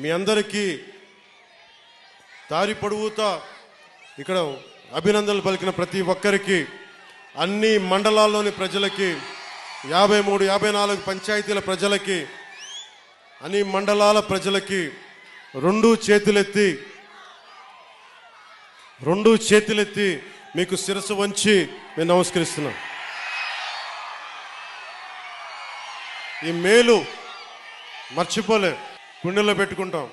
మీ అందరికీ దారి పొడుగుతా ఇక్కడ అభినందనలు పలికిన ప్రతి ఒక్కరికి అన్ని మండలాల్లోని ప్రజలకి యాభై మూడు యాభై నాలుగు పంచాయతీల ప్రజలకి అన్ని మండలాల ప్రజలకి రెండు చేతులెత్తి రెండు చేతులెత్తి మీకు శిరస్సు వంచి నేను నమస్కరిస్తున్నాను ఈ మేలు మర్చిపోలే. గుండెల్లో పెట్టుకుంటాం.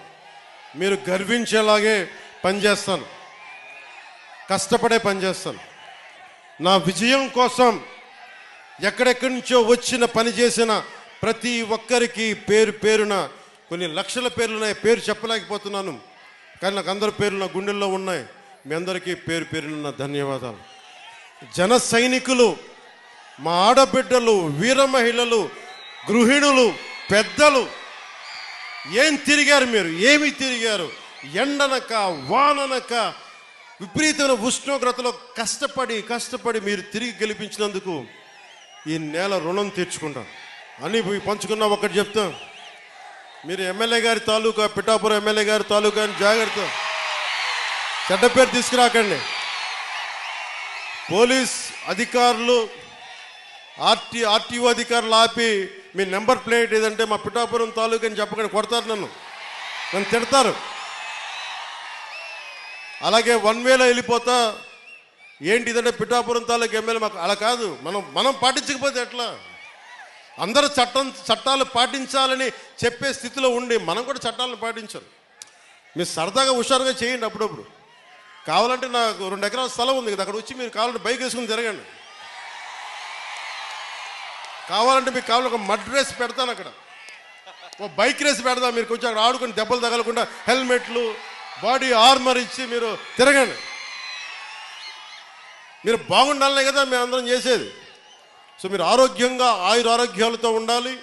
మీరు గర్వించేలాగే పనిచేస్తాను కష్టపడే పనిచేస్తాను నా విజయం కోసం ఎక్కడెక్కడి నుంచో వచ్చిన పని చేసిన ప్రతి ఒక్కరికి పేరు పేరున కొన్ని లక్షల పేర్లు ఉన్నాయి. పేరు చెప్పలేకపోతున్నాను. కానీ నాకు అందరి పేర్లు నా గుండెల్లో ఉన్నాయి. మీ అందరికీ పేరు పేరున ధన్యవాదాలు. జన సైనికులు మా ఆడబిడ్డలు వీర మహిళలు గృహిణులు పెద్దలు ఏం తిరిగారు మీరు? ఏమి తిరిగారు? ఎండనక వాననక విపరీతమైన ఉష్ణోగ్రతలో కష్టపడి కష్టపడి మీరు తిరిగి గెలిపించినందుకు ఈ నేల రుణం తీర్చుకుంటాం. అని పోయి పంచుకున్నా ఒకటి చెప్తాం. మీరు ఎమ్మెల్యే గారి తాలూకా పిఠాపురం ఎమ్మెల్యే గారి తాలూకా అని జాగ్రత్త. చెడ్డ పేరు తీసుకురాకండి. పోలీస్ అధికారులు ఆర్టీ ఆర్టీఓ అధికారులు ఆపి మీ నెంబర్ ప్లేట్ ఏదంటే మా పిఠాపురం తాలూకా అని చెప్పకుండా కొడతారు నన్ను. నన్ను తిడతారు. అలాగే వన్ వేలో వెళ్ళిపోతా. ఏంటి ఇదంటే పిఠాపురం తాలూకు ఎమ్మెల్యే మాకు అలా కాదు. మనం మనం పాటించకపోతే ఎట్లా? అందరూ చట్టం చట్టాలు పాటించాలని చెప్పే స్థితిలో ఉండి మనం కూడా చట్టాలను పాటించాలి మీరు సరదాగా హుషారుగా చేయండి అప్పుడప్పుడు. కావాలంటే నాకు రెండు ఎకరాల స్థలం ఉంది కదా అక్కడ వచ్చి మీరు కావాలంటే బైక్ వేసుకుని తిరగండి. కావాలంటే మీకు కావాలి ఒక మడ్ రేస్ పెడతాను అక్కడ. ఓ బైక్ రేస్ పెడదాం మీరు కొంచెం అక్కడ ఆడుకుని దెబ్బలు తగలకుండా హెల్మెట్లు బాడీ ఆర్మర్ ఇచ్చి మీరు తిరగండి. మీరు బాగుండాలనే కదా మేము అందరం చేసేది. సో మీరు ఆరోగ్యంగా ఆయుర ఆరోగ్యాలతో ఉండాలి.